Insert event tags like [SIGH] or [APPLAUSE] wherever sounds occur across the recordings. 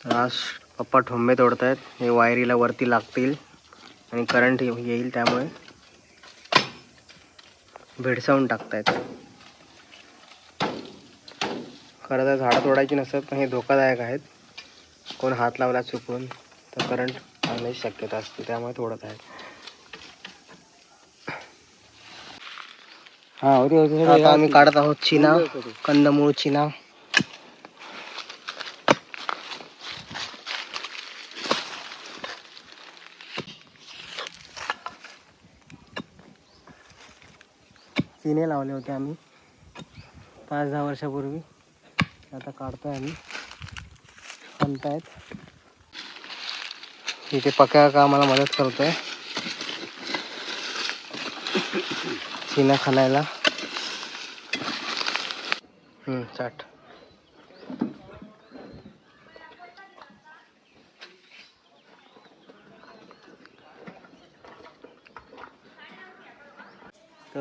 आज पप्पा ठोंबे तोडतायत. हे वायरीला वरती लागतील आणि करंट येईल त्यामुळे भेडसावून टाकतायत. खरं तर झाडं तोडायची नसतात पण हे धोकादायक आहेत. कोण हात लावला चुकून तर करंट लागण्याची शक्यता असते त्यामुळे तोडत आहेत हा आम्ही काढत आहोत चिना कंदमूळ चिना. तिने लावले होते आम्ही. पाच दहा वर्षापूर्वी. आता काढतोय आम्ही. आणतायत इथे पक्या का आम्हाला मदत करतोय. चिना खणायला चाट.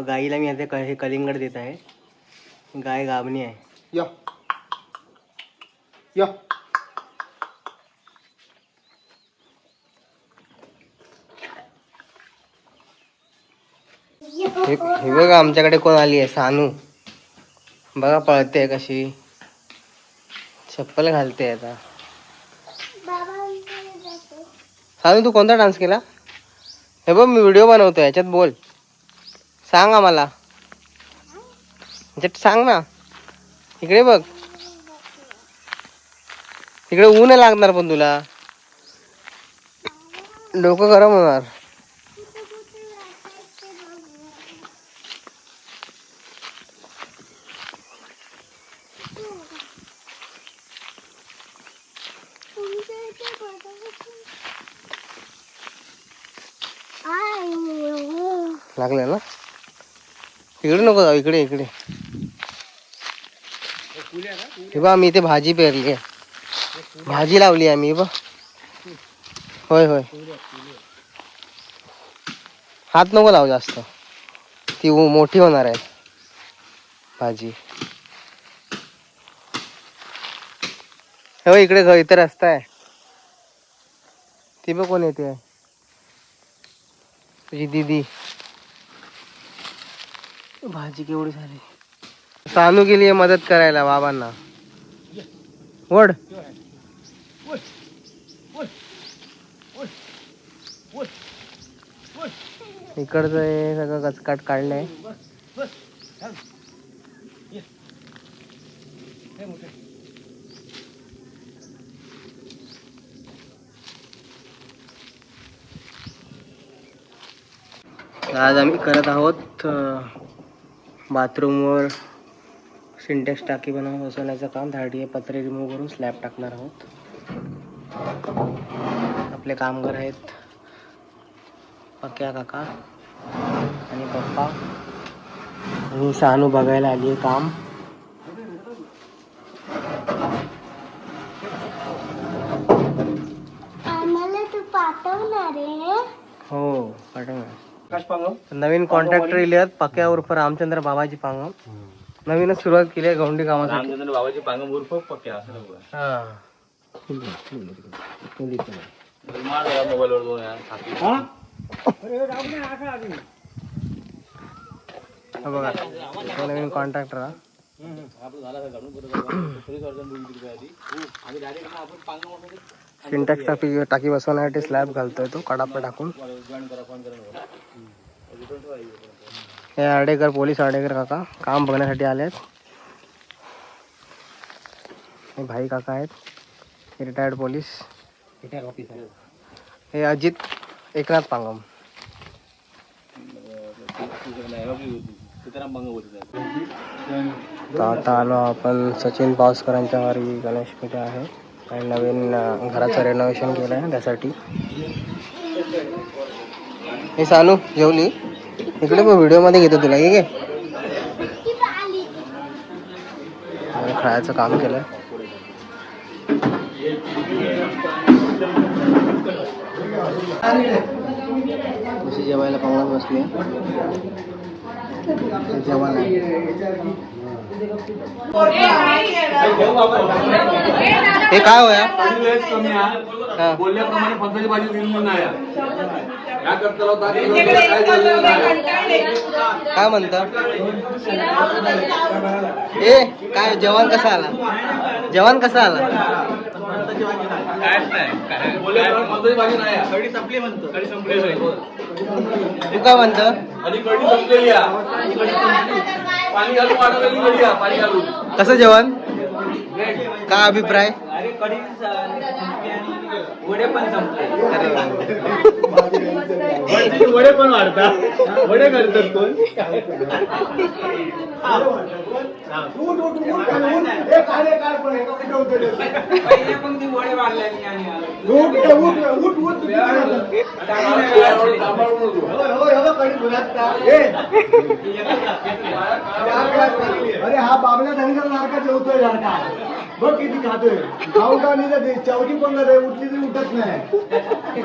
तर गाईला मी आता क- हे कलिंगड देत आहे गाय गाभणी आहे या। या। हे हे बघा आमच्याकडे कोण आली आहे? सानू. बघा पळते कशी. चप्पल घालते आता. सानू तू कोणता डान्स केला? हे बघ मी व्हिडिओ बनवतोय. याच्यात बोल. सांग आम्हाला. याच्यात सांग ना. इकडे बघ. इकडे ऊन लागणार पण तुला. डोकं गरम होणार. इकडे नको जाऊ, इकडे इकडे. हे बा मी इथे भाजी पेरली आहे. भाजी लावली आम्ही बघ. होय होय. हात नको लावू जास्त. ती मोठी होणार आहे. भाजी. हे, इकडे घ, इथे रस्ता आहे. ती बघ कोण येते. तुझी दीदी. भाजी केवढी झाली? सानू गेली आहे मदत करायला बाबांना. वड. इकडचं हे सगळं कचकाट काढलंय. आज आम्ही करत आहोत बाथरूमवर सिंटेक्स टाकी बनवून बसवण्याचं काम झाडी पत्रे रिमूव्ह करून स्लॅब टाकणार आहोत. आपले कामगार आहेत. पक्या काका आणि पप्पा. आणि सानू बघायला आली आहे काम. आम्हाला तू पाठवणार. नवीन कॉन्ट्रॅक्टर आहेत पक्या उर्फ रामचंद्र बाबाजी पांगम. नवीनच सुरुवात केली आहे गौंडी कामासाठी बाबाची पांगम उर्फ पक्या बघा. नवीन कॉन्ट्रॅक्टर हा सिंटॅक्स टाकी टाकी बसवण्यासाठी स्लॅब घालतोय तो कडापा टाकून. हे आडेकर पोलीस आडेकर काका काम बघण्यासाठी आले आहेत हे भाई काका आहेत. रिटायर्ड पोलीस हे अजित एकनाथ पांगम. आता आलो आपण सचिन पावसकरांच्या घरी. गणेश पूजा आहे. आणि नवीन घराचं रेनोव्हेशन केलं आहे त्यासाठी. हे सानू जेवली? इकडे मी व्हिडिओमध्ये घेतो तुला ठीक आहे? खायचं काम केलं जेवायला पांगत बसली आहे. हे काय होया? पाणी लयच कमी हा. आहे बोलल्याप्रमाणे फणसाची भाजी दिली नाही आहे. या करताला दाखवलं काय झालेलं नाही. काय म्हणतं? जेवण कसं जेवण? कसं आला बोलल्याप्रमाणे फणसाची भाजी नाही आहे. तू आणि अरे हा बाबल्या धनगर सारखा जेवतोय सारखा बघ किती खातोय. खाऊ का नाही तर चौथी पण रे उठली तरी उठत नाही.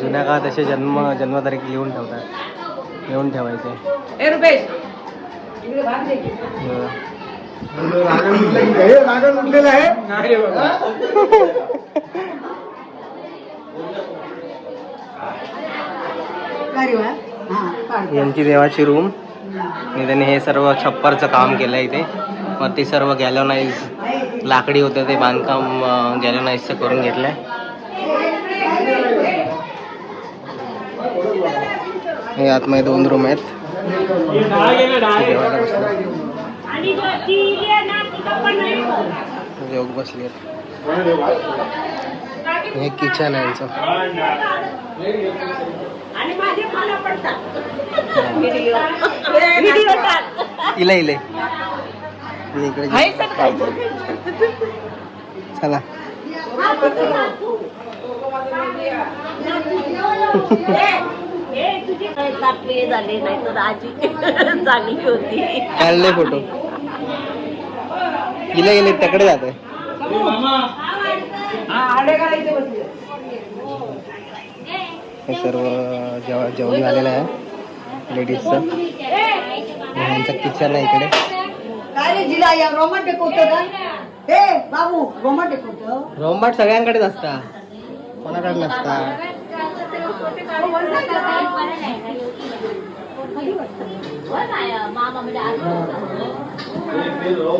जुन्या काळात असे जन्म जन्मतारीख लिहून ठेवतात. लिहून ठेवायचे. रागण उठलेलं आहे यांची देवाची रूम त्यांनी हे सर्व छप्परचं काम केलं इथे. वरती सर्व गॅलोनाईज लाकडी होतं ते बांधकाम गॅलोनाईजचं करून घेतलंय. हे आतमध्ये दोन रूम आहेत. बसले. योग बसले हे किचन आहे यांचं. इले इले. मी इकडे चला. झाले? नाही तर आजी [LAUGHS] चांगली होती. काढले फोटो इले इले तिकडे जात हे सर्व जेव जेवण झालेलं आहे लेडीजचं. यांचं किचन आहे इकडे. काय रे जिला या रोमांटिक होतं का? बाबू रोमांटिक होतं? रोमबाट सगळ्यांकडेच असता. कोणाकडे नसता.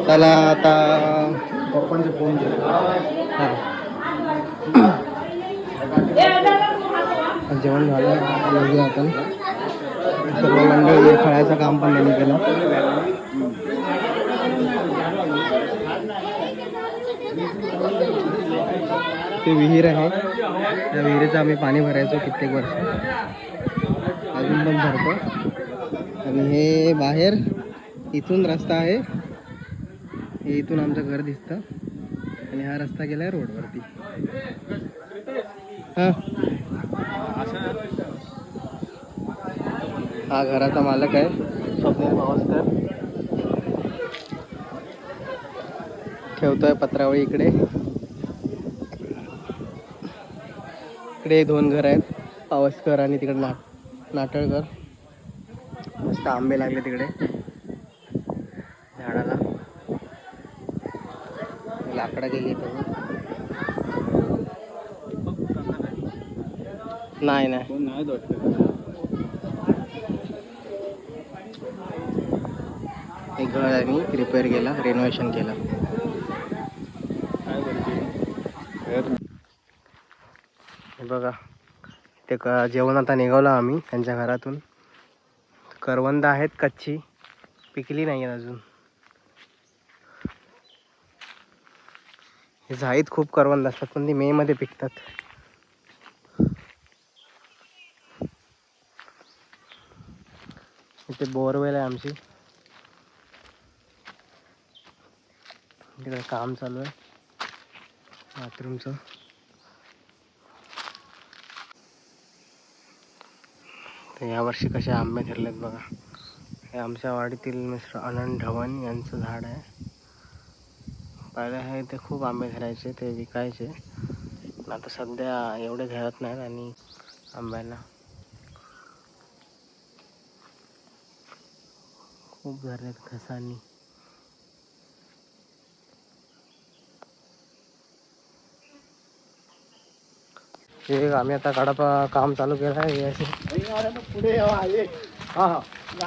चला आता पप्पांचे फोन. जेवण झालं आपण. सर्व मंडळी खेळायचं काम पण त्यांनी केलं. ते विहीर आहे. त्या विहिरीचं आम्ही पाणी भरायचो कित्येक वर्ष. अजून पण भरतो. आणि हे बाहेर इथून रस्ता आहे. हे इथून आमचं घर दिसतं. आणि हा रस्ता गेला आहे रोडवरती. हा. हा घराचा मालक आहे. स्वप्नील पावसकर ठेवतोय पत्रावळी इकडे. इकडे दोन घर आहेत. पावसकर आणि तिकडे नाट नाटळकर मस्त आंबे लागले तिकडे. झाडाला. लाकडं गेली नाही नाही. नाही हे घर आम्ही रिपेअर केला रेनोव्हेशन केलं. बघा. ते क जेवण आता निघावलं आम्ही त्यांच्या घरातून. करवंद आहेत कच्ची. पिकली नाही आहेत अजून. हे झाईत खूप करवंद असतात पण ती मेमध्ये पिकतात. इथे बोरवेल आहे आमची. तिकडे काम चालू आहे. बाथरूमचं. तर यावर्षी कसे आंबे धरलेत बघा. हे आमच्या वाडीतील मिस्टर आनंद ढवण यांचं झाड आहे. पहिले हे ते खूप आंबे धरायचे ते विकायचे. आता सध्या एवढे धरत नाहीत आणि आंब्यांना खूप धरलेत घसानी. हे आम्ही आता कडपा काम चालू केलं आहे हे असे पुढे आहे हा हा.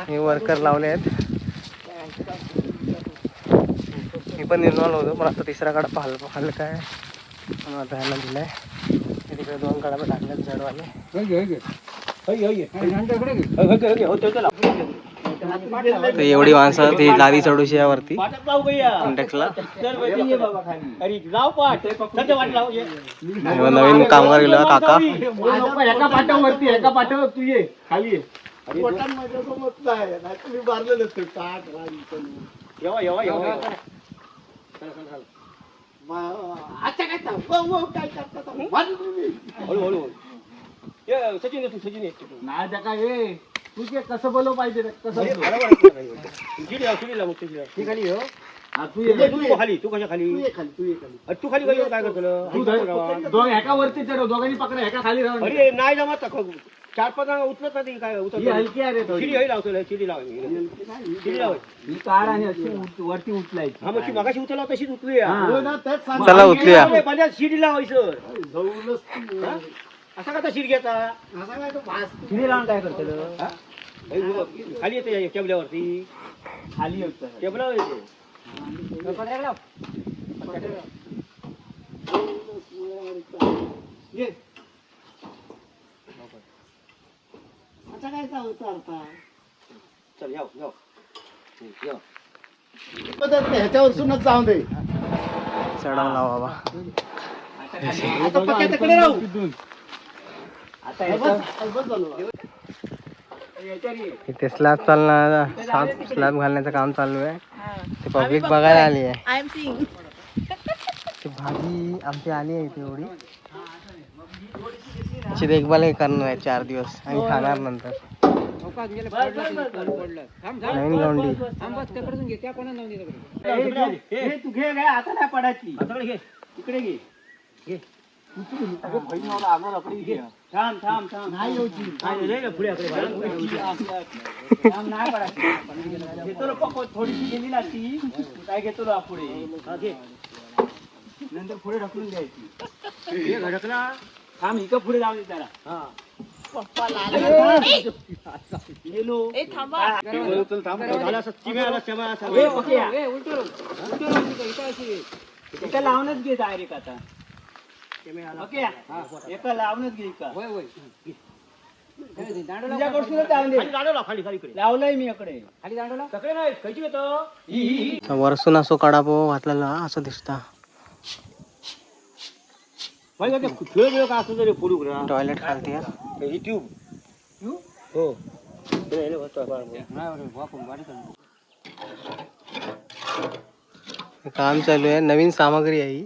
हे वर्कर लावले आहेत. मी पण निर्माण होतो पण आता तिसरा कडपा हल हलका आहे. म्हणून आता ह्याला दिलाय. हे तिकडे दोन कडपा टाकलेत जडवाले. तर एवढी माणसं ती लादी चढूशी यावरती इंडेक्सला नवीन कामगार गेलो काका. एका पाठावरती एका पाठावर तू ये. खाली ये. मस्त आहे. नाही करता? हे तू ते कसं बोलव पाहिजे रे, कसं बोलव. हा, तू ये, तू ये. खाली तू कशा खाली तू ये खाली, तू ये खाली. तू खाली काय काय करतो तू धर- वरती चढव दोघांनी पकडा एका खाली राहून. अरे नाही जमत? चार पाच जण उचलत नाही काय उचलत ही हलकी आहे रे थोडी. हवी लावतो शिडी लाव. ही कार आणि अशी वरती उचलायची. हा मग ती मगाशी उचलला तशीच उचलूया हो. ना, तेच सांग. चला उचलूया पाण्यात शिडी लावायचं. तू. हा? असा का शिडी घ्यायचा असा काय तो भास शिडी लावून काय करतो खाली येते टेबल्यावरती खाली होतं. टेबलावर येते ये. आता काय चालतं आता? चल याव याव ह्याच्यावर सुनच जाऊन दे चढवला बाबा आता तिकडे राहू आता बस बस झालं. इथे स्लॅब चालणार स्लॅब घालण्याचं काम चालू आहे. ते पब्लिक बघायला आली आहे. आय एम सिंग ती भाजी आमची आली आहे इथे एवढी. त्याची देखभाल हे करणार आहे चार दिवस आणि खाणार नंतर. नवीन गवंडी. तू घे. काय घे थांब थांब थांब नाही येऊची. नाही, नाही, पुढे आकडे थांब, नाही घेतो ना थोडीशी गेली ना ती काय घेतो पुढे नंतर पुढे ढकलून द्यायची घे, ढकला थांब इकडं पुढे जाऊ दे त्याला हा थांबा झाला लावूनच घे डायरेक्ट आता एका लावूनच घे का. लावलंय मी इकडे. खाली नाही. वरसून असो कडापो घातलेला असं दिसता. खेळ का असतो तरी उघडा. टॉयलेट खालती ही. ट्यूब. हो. हे. काम चालू आहे नवीन सामग्री आहे ही.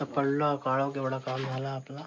तर पडलो काळो केवढा काम झाला आपला.